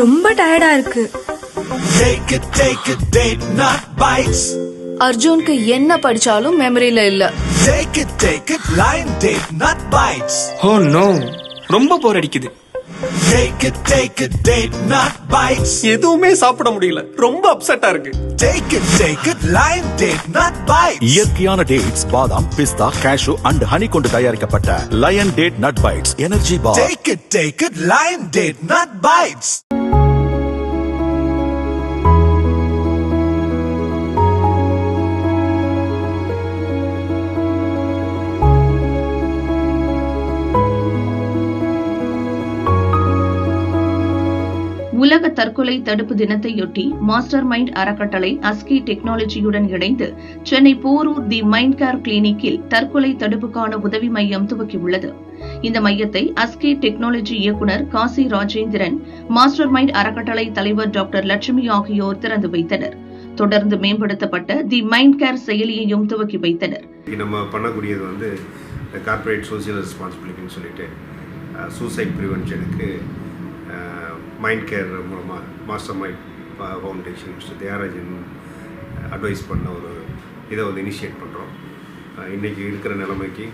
ரொம்ப டயர்டா இருக்கு Take it, take it, date not bites. அர்ஜுனுக்கு என்ன படிச்சாலும் மெமரியில இல்ல Take it, take it, line date not bites. Oh no ரொம்ப போர் அடிக்குது Take it, take it, date not bites. எதுவுமே சாப்பிட முடியல ரொம்ப அப்செட்டா இருக்கு Take it, take it, line date not bites. இயற்கையான டேட்ஸ் பாதாம் பிஸ்தா கேஷு அண்ட் ஹனி கொண்டு தயாரிக்கப்பட்ட lion date nut bites energy bar Take it, take it, line date not bites. உலக தற்கொலை தடுப்பு தினத்தையொட்டி மாஸ்டர் மைண்ட் அறக்கட்டளை அஸ்கி டெக்னாலஜியுடன் இணைந்து Chennai Porur the mind care கிளினிக்கில் தற்கொலை தடுப்புக்கான உதவி மையம் துவக்கியுள்ளது. இந்த மையத்தை அஸ்கி டெக்னாலஜி இயக்குநர் காசி ராஜேந்திரன் மாஸ்டர் மைண்ட் அறக்கட்டளை தலைவர் டாக்டர் லட்சுமி ஆகியோர் திறந்து வைத்தனர். தொடர்ந்து மேம்படுத்தப்பட்ட தி மைண்ட் கேர் செயலியையும் துவக்கி வைத்தனர். நம்ம பண்ணக்கூடியது வந்து கார்பரேட் சோசியல் ரெஸ்பான்சிபிலிட்டின்னு சொல்லிட்டு சூசைட் ப்ரிவென்ஷனுக்கு மைண்ட் கேர் மூலமாக master mind foundation mister Thiyarajan advice பண்ண ஒரு இதை வந்து இனிஷியேட் பண்ணுறோம் uh, இன்றைக்கி இருக்கிற நிலைமைக்கு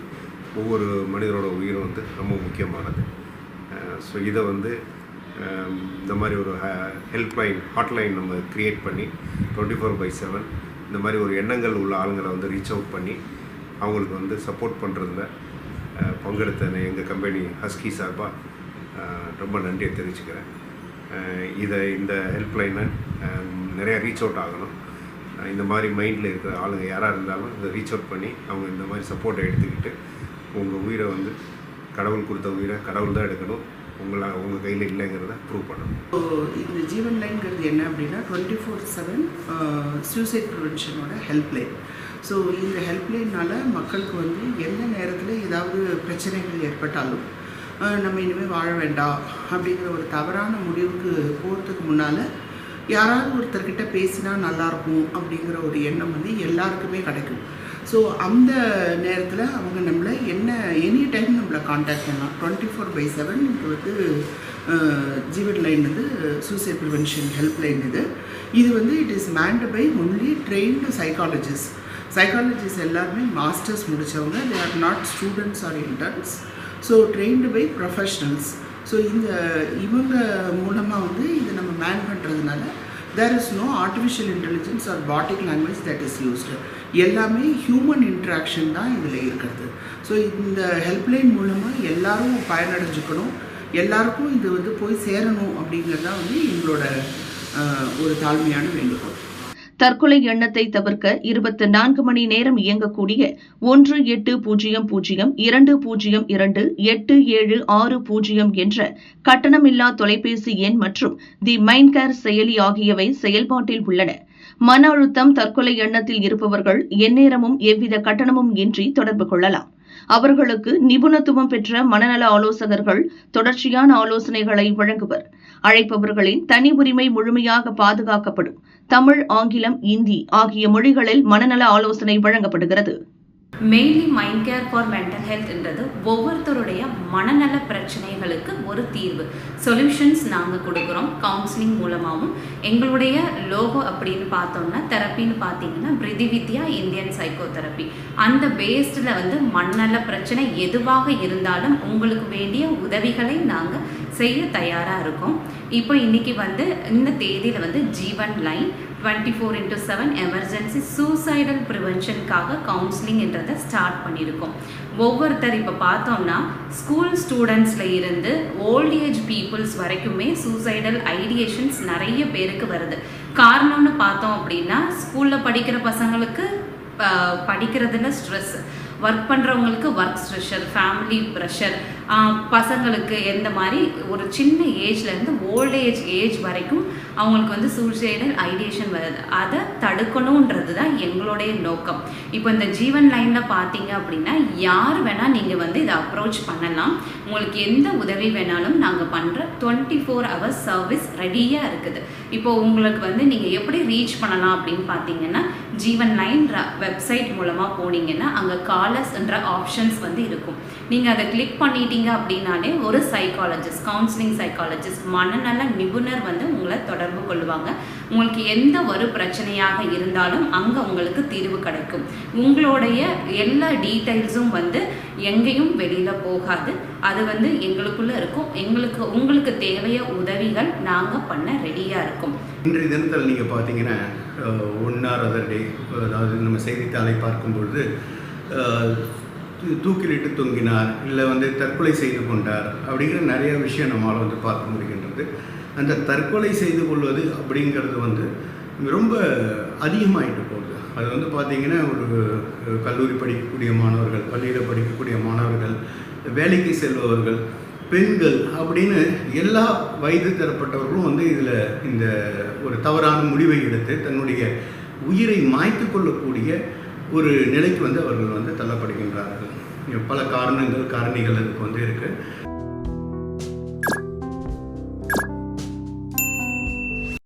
ஒவ்வொரு மனிதரோட உயிரும் வந்து ரொம்ப முக்கியமானது. Uh, ஸோ இதை வந்து um, இந்த மாதிரி ஒரு uh, ஹெல்ப்லைன் ஹாட்லைன் நம்ம க்ரியேட் பண்ணி டுவெண்ட்டி ஃபோர் பை செவன் இந்த மாதிரி ஒரு எண்ணங்கள் உள்ள ஆளுங்களை வந்து ரீச் அவுட் பண்ணி அவங்களுக்கு வந்து சப்போர்ட் பண்ணுறதுல பங்கெடுத்த எங்கள் கம்பெனி ஹஸ்கி சார்பாக ரொம்ப நன்றியை தெரிவிச்சுக்கிறேன். இதை இந்த ஹெல்ப்லைனை நிறையா ரீச் அவுட் ஆகணும். இந்த மாதிரி மைண்டில் இருக்கிற ஆளுங்க யாராக இருந்தாலும் இதை ரீச் அவுட் பண்ணி அவங்க இந்த மாதிரி சப்போர்ட்டை எடுத்துக்கிட்டு உங்கள் உயிரை வந்து கடவுள் கொடுத்த உயிரை கடவுள் தான் எடுக்கணும். உங்களை உங்கள் கையில் இல்லைங்கிறத ப்ரூவ் பண்ணணும். ஸோ இந்த ஜீவன் லைன்ங்கிறது என்ன அப்படின்னா டுவெண்ட்டி ஃபோர் செவன் சூசைட் ப்ரிவென்ஷனோட ஹெல்ப்லைன் ஸோ இந்த ஹெல்ப்லைனால் மக்களுக்கு வந்து எந்த நேரத்தில் ஏதாவது பிரச்சனைகள் ஏற்பட்டாலும் நம்ம இனிமேல் வாழ வேண்டாம் அப்படிங்கிற ஒரு தவறான முடிவுக்கு போகிறதுக்கு முன்னால் யாராவது ஒருத்தர்கிட்ட பேசினா நல்லாயிருக்கும் அப்படிங்கிற ஒரு எண்ணம் வந்து எல்லாருக்குமே கிடைக்கும். ஸோ அந்த நேரத்தில் அவங்க நம்மளை என்ன எனி டைம் நம்மளை காண்டாக்ட் பண்ணலாம். டுவெண்ட்டி ஃபோர் பை செவன் இப்போ வந்து ஜீவன் லைன் வந்து சூசைட் ப்ரிவென்ஷன் ஹெல்ப் லைன் இது. இது வந்து it is meant by only trained psychologist psychologist எல்லாருமே மாஸ்டர்ஸ் முடித்தவங்க they are not students are interns so trained by professionals so இந்த இவங்க மூலமாக வந்து இதை நம்ம மேன் பண்ணுறதுனால there is no artificial intelligence or robotic language that is used எல்லாமே ஹியூமன் இன்ட்ராக்ஷன் தான் இதில் இருக்கிறது. ஸோ இந்த ஹெல்ப்லைன் மூலமாக எல்லோரும் பயனடைஞ்சுக்கணும். எல்லாருக்கும் இது வந்து போய் சேரணும் அப்படிங்கிறது தான் வந்து எங்களோட ஒரு தாழ்மையான வேண்டுகோள். தற்கொலை எண்ணத்தை தவிர்க்க இருபத்தி நான்கு மணி நேரம் இயங்கக்கூடிய ஒன்று எட்டு பூஜ்ஜியம் பூஜ்ஜியம் இரண்டு பூஜ்ஜியம் இரண்டு எட்டு ஏழு ஆறு பூஜ்ஜியம் என்ற கட்டணமில்லா தொலைபேசி எண் மற்றும் தி மைண்ட் கேர் செயலி ஆகியவை செயல்பாட்டில் உள்ளன. மன அழுத்தம் தற்கொலை எண்ணத்தில் இருப்பவர்கள் எந்நேரமும் எவ்வித கட்டணமும் இன்றி தொடர்பு கொள்ளலாம். அவர்களுக்கு நிபுணத்துவம் பெற்ற மனநல ஆலோசகர்கள் தொடர்ச்சியான ஆலோசனைகளை வழங்குவர். அழைப்பவர்களின் தனி உரிமை முழுமையாக பாதுகாக்கப்படும். தமிழ் ஆங்கிலம் இந்தி ஆகிய மொழிகளில் மனநல ஆலோசனை வழங்கப்படுகிறது. Mainly mind care for mental ஹெல்த்ன்றது ஒவ்வொருத்தருடைய மனநல பிரச்சனைகளுக்கு ஒரு தீர்வு. சொல்யூஷன்ஸ் நாங்கள் கொடுக்குறோம் கவுன்சிலிங் மூலமாகவும் எங்களுடைய லோகோ அப்படின்னு பார்த்தோம்னா தெரப்பின்னு பார்த்தீங்கன்னா பிரிதிவித்யா இந்தியன் சைக்கோ தெரப்பி அந்த பேஸ்டில் வந்து மனநல பிரச்சனை எதுவாக இருந்தாலும் உங்களுக்கு வேண்டிய உதவிகளை நாங்கள் செய்ய தயாராக இருக்கோம். இப்போ இன்னைக்கு வந்து இந்த தேதியில் வந்து Jeevan line twenty four into seven emergency suicidal ப்ரிவென்ஷனுக்காக கவுன்சிலிங்ன்றதை ஸ்டார்ட் பண்ணியிருக்கோம் ஒவ்வொருத்தர் இப்போ பார்த்தோம்னா ஸ்கூல் ஸ்டூடெண்ட்ஸில் இருந்து ஓல்ட் ஏஜ் பீப்புள்ஸ் வரைக்குமே சூசைடல் ஐடியேஷன்ஸ் நிறைய பேருக்கு வருது. காரணம்னு பார்த்தோம் அப்படின்னா ஸ்கூலில் படிக்கிற பசங்களுக்கு படிக்கிறதுல ஸ்ட்ரெஸ் ஒர்க் பண்ணுறவங்களுக்கு ஒர்க் ஸ்ட்ரெஷர் ஃபேமிலி ப்ரெஷர் பசங்களுக்கு எந்த மாதிரி ஒரு சின்ன ஏஜ்லேருந்து ஓல்ட் ஏஜ் ஏஜ் வரைக்கும் அவங்களுக்கு வந்து சூசைடல் ஐடியேஷன் வருது. அதை தடுக்கணுன்றது தான் எங்களுடைய நோக்கம். இப்போ இந்த ஜீவன் லைனில் பார்த்தீங்க அப்படின்னா யார் வேணால் நீங்கள் வந்து இதை அப்ரோச் பண்ணலாம். உங்களுக்கு எந்த உதவி வேணாலும் நாங்கள் பண்ணுற டுவெண்ட்டி ஃபோர் ஹவர்ஸ் சர்வீஸ் ரெடியாக இருக்குது. இப்போ உங்களுக்கு வந்து நீங்கள் எப்படி ரீச் பண்ணலாம் அப்படின்னு பார்த்தீங்கன்னா ஜீவன் லைன் வெப்சைட் மூலமாக போனீங்கன்னா அங்கே காலர்ஸ்ன்ற ஆப்ஷன்ஸ் வந்து இருக்கும். நீங்கள் அதை கிளிக் பண்ணிட்டீங்க அப்படின்னாலே ஒரு சைக்காலஜிஸ்ட் கவுன்சிலிங் சைக்காலஜிஸ்ட் மனநல நிபுணர் வந்து உங்களை தொடர்பு கொள்வாங்க. உங்களுக்கு எந்த ஒரு பிரச்சனையாக இருந்தாலும் அங்கே உங்களுக்கு தீர்வு கிடைக்கும். உங்களுடைய எல்லா டீட்டெயில்ஸும் வந்து எங்கேயும் வெளியில் போகாது. அது வந்து எங்களுக்குள்ளே இருக்கும். எங்களுக்கு உங்களுக்கு தேவைய உதவிகள் நாங்கள் பண்ண ரெடியாக இருக்கோம். இன்றைய தினத்தில் நீங்கள் பார்த்தீங்கன்னா ஒன் ஆர் அதர் டே அதாவது நம்ம செய்தித்தாளை பார்க்கும்பொழுது தூக்கிலிட்டு தொங்கினார் இல்லை வந்து தற்கொலை செய்து கொண்டார் அப்படிங்கிற நிறைய விஷயம் நம்மளால் வந்து பார்க்க முடிகின்றது. அந்த தற்கொலை செய்து கொள்வது அப்படிங்கிறது வந்து ரொம்ப அதிகமாகிட்டு போகுது. அது வந்து பார்த்திங்கன்னா ஒரு கல்லூரி படிக்கக்கூடிய மாணவர்கள் பள்ளியில் படிக்கக்கூடிய மாணவர்கள் வேலைக்கு செல்பவர்கள் பெண்கள் அப்படின்னு எல்லா வயது தரப்பட்டவர்களும் வந்து இதில் இந்த ஒரு தவறான முடிவை எடுத்து தன்னுடைய உயிரை மாய்த்து கொள்ளக்கூடிய ஒரு நிலைக்கு வந்து அவர்கள் வந்து தள்ளப்படுகின்றார்கள். பல காரணங்கள் காரணிகள் அதுக்கு வந்து இருக்குது